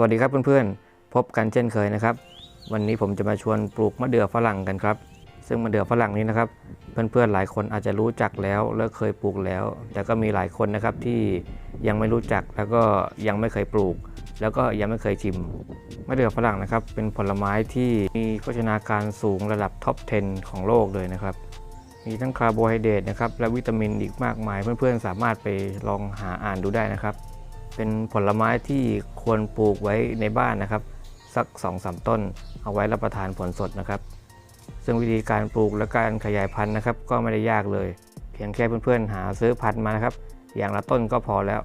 สวัสดีครับเพื่อนๆ พบกันเช่นเคยนะครับ วันนี้ผมจะมาชวนปลูกมะเดื่อฝรั่งกันครับ ซึ่งมะเดื่อฝรั่งนี้นะครับ เพื่อนๆหลายคนอาจจะรู้จักแล้วและเคยปลูกแล้ว แต่ก็มีหลายคนนะครับที่ยังไม่รู้จักแล้วก็ยังไม่เคยปลูก แล้วก็ยังไม่เคยชิมมะเดื่อฝรั่งนะครับ เป็นผลไม้ที่มีโภชนาการสูงระดับท็อป 10 ของโลกเลยนะครับมีทั้งคาร์โบไฮเดรตนะครับและวิตามินอีกมากมาย เพื่อนๆสามารถไปลองหาอ่านดูได้นะครับ เป็นผลไม้ที่ควรปลูกไว้ในบ้านนะครับ สัก2อสต้น เอาไว้รับประทานผลสดนะครับ ซึ่งวิธีการปลูกและการขยายพันธุ์นะครับ ก็ไม่ได้ยากเลย เพียงแค่เพื่อนๆ หาซื้อพันธุ์มานะครับ อย่างละต้นก็พอแล้ว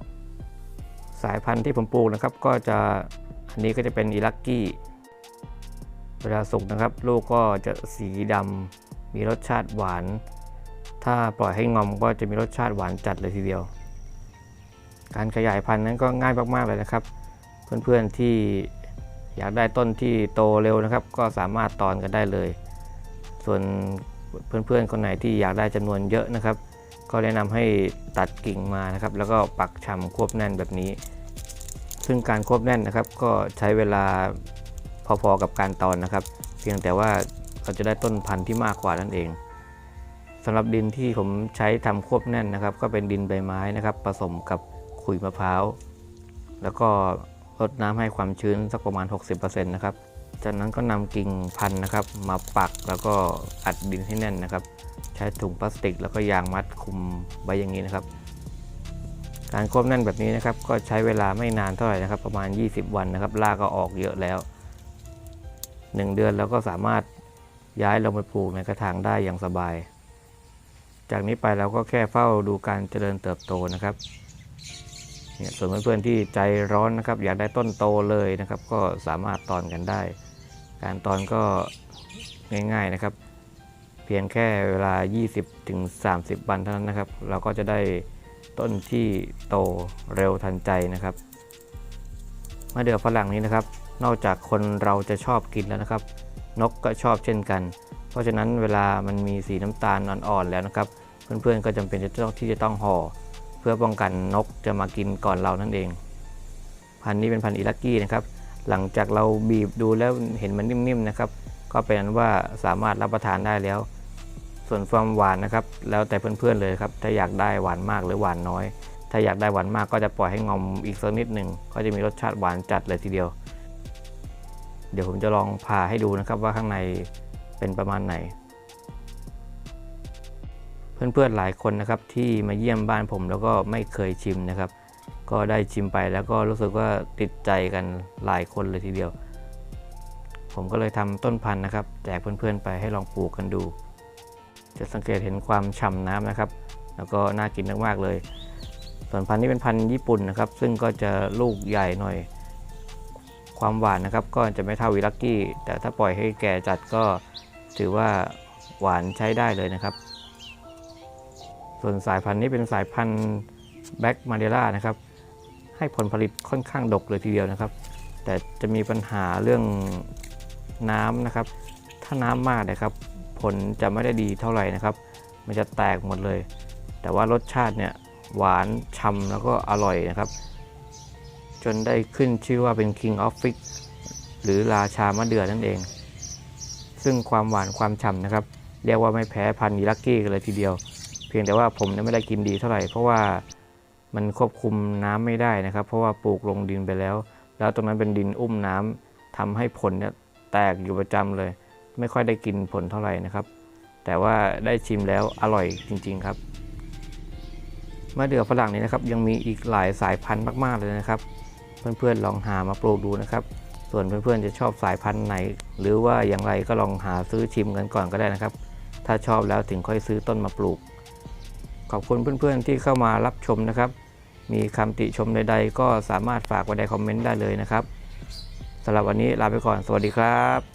สายพันธุ์ที่ผมปลูกนะครับ ก็จะอันนี้ก็จะเป็นอิลักกี้เวลาสุกนะครับ ลูกก็จะสีดำมีรสชาติหวาน ถ้าปล่อยให้งอมก็จะมีรสชาติหวานจัดเลยทีเดียว การขยายพันธุ์นั้นก็ง่ายมากๆเลยนะครับ เพื่อนๆที่อยากได้ต้นที่โตเร็วนะครับ ก็สามารถตอนกันได้เลย ส่วนเพื่อนๆคนไหนที่อยากได้จำนวนเยอะนะครับ ก็แนะนำให้ตัดกิ่งมานะครับ แล้วก็ปักชำควบแน่นแบบนี้ ซึ่งการควบแน่นนะครับ ก็ใช้เวลาพอๆกับการตอนนะครับ เพียงแต่ว่าเราจะได้ต้นพันธุ์ที่มากกว่านั่นเองสำหรับดินที่ผมใช้ทำควบแน่นนะครับ ก็เป็นดินใบไม้นะครับ ผสมกับ ขุยมะพร้าว แล้วก็รดน้ำให้ความชื้นสักประมาณ 60%นะครับ จากนั้นก็นำกิ่งพันธุ์นะครับ มาปักแล้วก็อัดดินให้แน่นนะครับ ใช้ถุงพลาสติก แล้วก็ยางมัดคุมไว้อย่างนี้นะครับ การควบแน่นแบบนี้นะครับ ก็ใช้เวลาไม่นานเท่าไหร่นะครับ ประมาณ 20 วันนะครับรากก็ออกเยอะแล้ว 1 เดือนเราก็สามารถย้ายลงไปปลูกในกระถางได้อย่างสบาย จากนี้ไปเราก็แค่เฝ้าดูการเจริญเติบโตนะครับ เนี่ยส่วนเพื่อนๆที่ใจร้อนนะครับ อยากได้ต้นโตเลยนะครับ ก็สามารถตอนกันได้ การตอนก็ง่ายๆนะครับ เพียงแค่เวลา 20-30 วันเท่านั้นนะครับ เราก็จะได้ต้นที่โตเร็วทันใจนะครับมะเดื่อฝรั่งนี้นะครับ นอกจากคนเราจะชอบกินแล้วนะครับ นกก็ชอบเช่นกัน เพราะฉะนั้นเวลามันมีสีน้ำตาลอ่อนๆแล้วนะครับ เพื่อนๆก็จำเป็นจะต้องที่จะต้องห่อ พื่อป้องกันนกจะมากินก่อนเรานั่นเอง พันนี้เป็นพันอิลักกี้นะครับ หลังจากเราบีบดูแล้วเห็นมันนิ่มๆนะครับ ก็เป็นอันว่าสามารถรับประทานได้แล้ว ส่วนความหวานนะครับ แล้วแต่เพื่อนๆเลยครับ ถ้าอยากได้หวานมากหรือหวานน้อย ถ้าอยากได้หวานมากก็จะปล่อยให้งอมอีกสักนิดหนึ่งก็จะมีรสชาติหวานจัดเลยทีเดียว เดี๋ยวผมจะลองผ่าให้ดูนะครับว่าข้างในเป็นประมาณไหน เพื่อนๆหลายคนนะครับที่มาเยี่ยมบ้านผมแล้วก็ไม่เคยชิมนะครับ ก็ได้ชิมไปแล้วก็รู้สึกว่าติดใจกันหลายคนเลยทีเดียว ผมก็เลยทำต้นพันธุ์นะครับ แจกเพื่อนๆไปให้ลองปลูกกันดู จะสังเกตเห็นความฉ่ำน้ำนะครับ แล้วก็น่ากินมากๆเลย ส่วนพันธุ์นี้เป็นพันธุ์ญี่ปุ่นนะครับ ซึ่งก็จะลูกใหญ่หน่อย ความหวานนะครับ ก็จะไม่เท่าวิลักกี้ แต่ถ้าปล่อยให้แก่จัดก็ถือว่าหวานใช้ได้เลยนะครับ ส่วนสายพันธุ์นี้เป็นสายพันธุ์แบ็กมาเดล่านะครับให้ผลผลิตค่อนข้างดกเลยทีเดียวนะครับ แต่จะมีปัญหาเรื่องน้ำนะครับ ถ้าน้ำมากนะครับ ผลจะไม่ได้ดีเท่าไหร่นะครับ มันจะแตกหมดเลย แต่ว่ารสชาติเนี่ยหวานฉ่ำแล้วก็อร่อยนะครับ จนได้ขึ้นชื่อว่าเป็น King of Fig หรือราชามะเดื่อนั่นเอง ซึ่งความหวานความฉ่ำนะครับ เรียกว่าไม่แพ้พันธุ์ลักกี้กันเลยทีเดียว พียงแต่ว่าผมเนี่ยไม่ได้กินดีเท่าไหร่ เพราะว่ามันควบคุมน้ำไม่ได้นะครับ เพราะว่าปลูกลงดินไปแล้ว แล้วตรงนั้นเป็นดินอุ้มน้ำทำให้ผลเนี่ยแตกอยู่ประจำเลย ไม่ค่อยได้กินผลเท่าไหร่นะครับ แต่ว่าได้ชิมแล้วอร่อยจริง ๆครับมะเดื่อฝรั่งนี้นะครับ ยังมีอีกหลายสายพันธุ์มาก ๆ เลยนะครับ เพื่อนๆลองหามาปลูกดูนะครับ ส่วนเพื่อนๆจะชอบสายพันธุ์ไหน หรือว่าอย่างไรก็ลองหาซื้อชิมกันก่อนก็ได้นะครับ ถ้าชอบแล้วถึงค่อยซื้อต้นมาปลูก ขอบคุณเพื่อนๆที่เข้ามารับชมนะครับ มีคำติชมใดๆ ก็สามารถฝากไว้ในคอมเมนต์ได้เลยนะครับสำหรับวันนี้ลาไปก่อน สวัสดีครับ